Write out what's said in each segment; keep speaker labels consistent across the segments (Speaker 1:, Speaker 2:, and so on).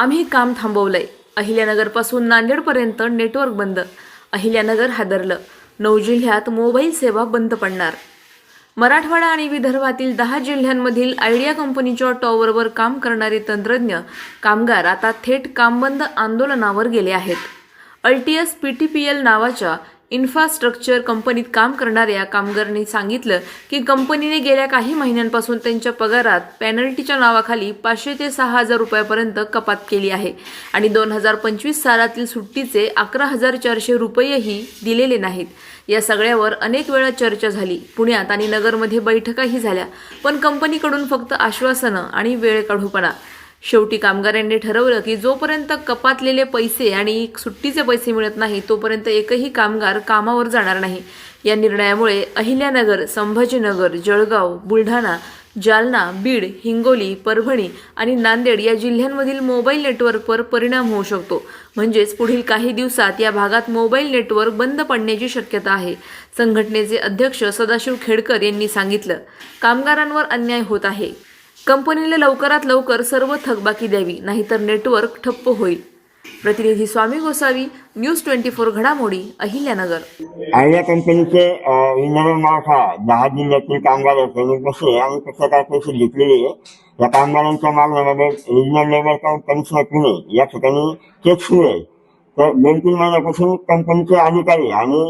Speaker 1: आम्ही काम थांबवलंय. अहिल्यानगरपासून नांदेडपर्यंत नेटवर्क बंद. अहिल्यानगर हादरलं. नऊ जिल्ह्यात मोबाईल सेवा बंद पडणार. मराठवाडा आणि विदर्भातील दहा जिल्ह्यांमधील आयडिया कंपनीच्या टॉवरवर काम करणारे तंत्रज्ञ कामगार आता थेट कामबंद आंदोलनावर गेले आहेत. अल्टीएस पी टी पी एल नावाच्या इन्फ्रास्ट्रक्चर कंपनीत काम करणाऱ्या कामगारांनी सांगितलं की कंपनीने गेल्या काही महिन्यांपासून त्यांच्या पगारात पॅनल्टीच्या नावाखाली पाचशे ते सहा हजार रुपयापर्यंत कपात केली आहे. आणि दोन हजार पंचवीस सालातील सुट्टीचे अकरा हजार चारशे रुपयेही दिलेले नाहीत. या सगळ्यावर अनेक वेळा चर्चा झाली. पुण्यात आणि नगरमध्ये बैठकाही झाल्या. पण कंपनीकडून फक्त आश्वासनं आणि वेळ काढूपणा. शेवटी कामगारांनी ठरवलं की जोपर्यंत कपातलेले पैसे आणि सुट्टीचे पैसे मिळत नाही तोपर्यंत एकही कामगार कामावर जाणार नाही. या निर्णयामुळे अहिल्यानगर संभाजीनगर जळगाव बुलढाणा जालना बीड हिंगोली परभणी आणि नांदेड या जिल्ह्यांमधील मोबाईल नेटवर्कवर परिणाम होऊ शकतो. म्हणजेच पुढील काही दिवसात या भागात मोबाईल नेटवर्क बंद पडण्याची शक्यता आहे संघटनेचे अध्यक्ष सदाशिव खेडकर यांनी सांगितलं. कामगारांवर अन्याय होत आहे. कंपनीला लवकरात लवकर सर्व थकबाकी द्यावी नाहीतर नेटवर्क ठप्प होईल. प्रतिनिधी Swami Gosavi news twenty four घडामोडी अहिल्यानगर.
Speaker 2: आयडिया कंपनीचे इंधन दहा जिल्ह्यातील कामगार त्यांनी कसे आणि कसं काय पैसे घेतलेले आहे या कामगारांच्या मागण्यामध्ये रिजनल लेबर कमिशनर पुणे या ठिकाणी चेक सुरू आहे तर दोन तीन महिन्यापासून कंपनीचे अधिकारी आणि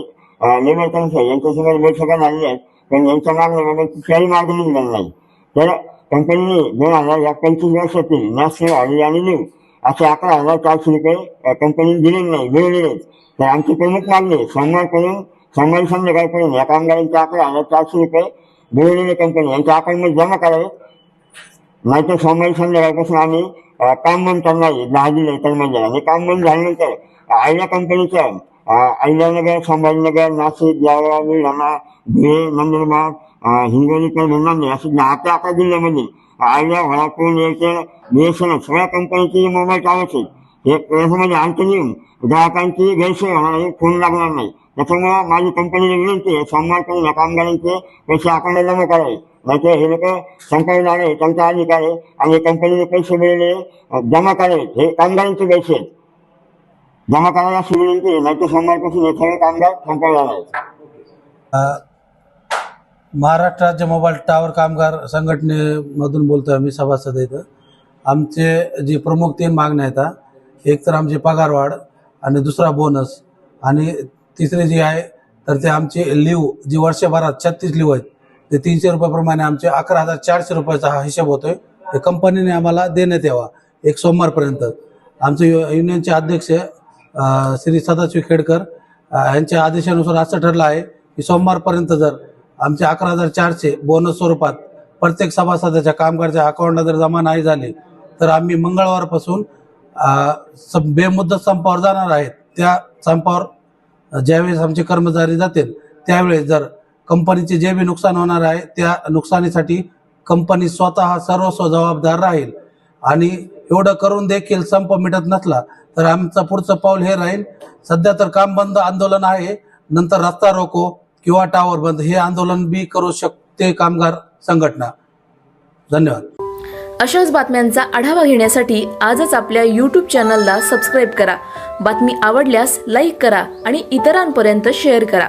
Speaker 2: लेबर कमिशनर यांच्यासमोर बैठका झालेल्या आहेत. पण यांच्या मागण्याबाबत कुठल्याही मार्ग निघणार नाही. तर कंपनीने दोन हजार या पंचवीस वर्षातील नॅशनल हॉलिडे आणि असे अकरा हजार चारशे रुपये कंपनीने दिले नाही मिळवलेले आहेत. तर आमची प्रमुख मागणी सोमवारपर्यंत सोमवारी संध्याकाळपर्यंत या कामगारांचे अकरा हजार चारशे रुपये मिळवलेले कंपनी यांच्या अकाउंटमध्ये जमा करावे. नाहीतर सोमवारी संध्याकाळपासून आम्ही काम बंद करणार दहा दहा तर कर्मचारी आणि काम बंद झाल्यानंतर आयल्या कंपनीच्या अहिल्यानगर संभाजीनगर नाशिक जळगाव बुलढाणा धुळे नंदुरबार अ, हिंगोली परभणी असे दहा ते अकरा जिल्ह्यामध्ये आयडिया व्हरापूर एअरटेल बीएसएनएल सगळ्या कंपनीचे मोबाईल टॉवर्स आहेत हे याच्यामध्ये आणखी येऊन ग्राहकांची गैरसोय होणार नाही फोन लागणार नाही त्याच्यामुळे माझी कंपनीला विनंती आहे सोमवारपर्यंत या कामगारांचे पैसे अकाउंटला जमा करावे नाहीतर हे लोक संपायला आहे त्यांचा अधिकार आहे आणि कंपनीने पैसे मिळाले जमा करावे हे कामगारांचे पैसे आहेत जमा करायला अशी विनंती आहे नाहीतर सोमवारपासून हे कामगार संपायला आहेत
Speaker 3: महाराष्ट्र राज्य मोबाईल टावर कामगार संघटनेमधून बोलतोय आम्ही सभासद इथं आमचे जे प्रमुख तीन मागण्या आहेत एक तर आमची पगारवाढ आणि दुसरा बोनस आणि तिसरी जी आहे तर ते आमची लिव जी वर्षभरात छत्तीस लिव आहेत ते तीनशे रुपयाप्रमाणे आमचे अकरा हजार चारशे रुपयाचा हा हिशोब होतोय. ते कंपनीने आम्हाला देण्यात यावा एक सोमवारपर्यंत. आमचे यु- युनियनचे अध्यक्ष श्री सदाशिव खेडकर यांच्या आदेशानुसार असं ठरलं आहे की सोमवारपर्यंत जर आमचे अकरा हजार चारशे बोनस स्वरूपात प्रत्येक सभासदाच्या कामगारच्या अकाउंटला जर जमा नाही झाले तर आम्ही मंगळवारपासून बेमुद्दत संपावर जाणार आहेत. त्या संपावर ज्यावेळेस आमचे कर्मचारी जातील त्यावेळेस जर कंपनीचे जे बी नुकसान होणार आहे त्या नुकसानीसाठी कंपनी स्वतः सर्वस्व जबाबदार राहील. आणि एवढं करून देखील संप मिटत नसला तर आमचं पुढचं पाऊल हे राहील. सध्या तर काम बंद आंदोलन आहे. नंतर रस्ता रोको किंवा टावर बंद. हे आंदोलन बी करू शकते कामगार संघटना. धन्यवाद.
Speaker 1: अशाच बातम्यांचा आढावा घेण्यासाठी आजच आपल्या यूट्यूब चॅनलला सबस्क्राईब करा. बातमी आवडल्यास लाईक करा आणि इतरांपर्यंत शेअर करा.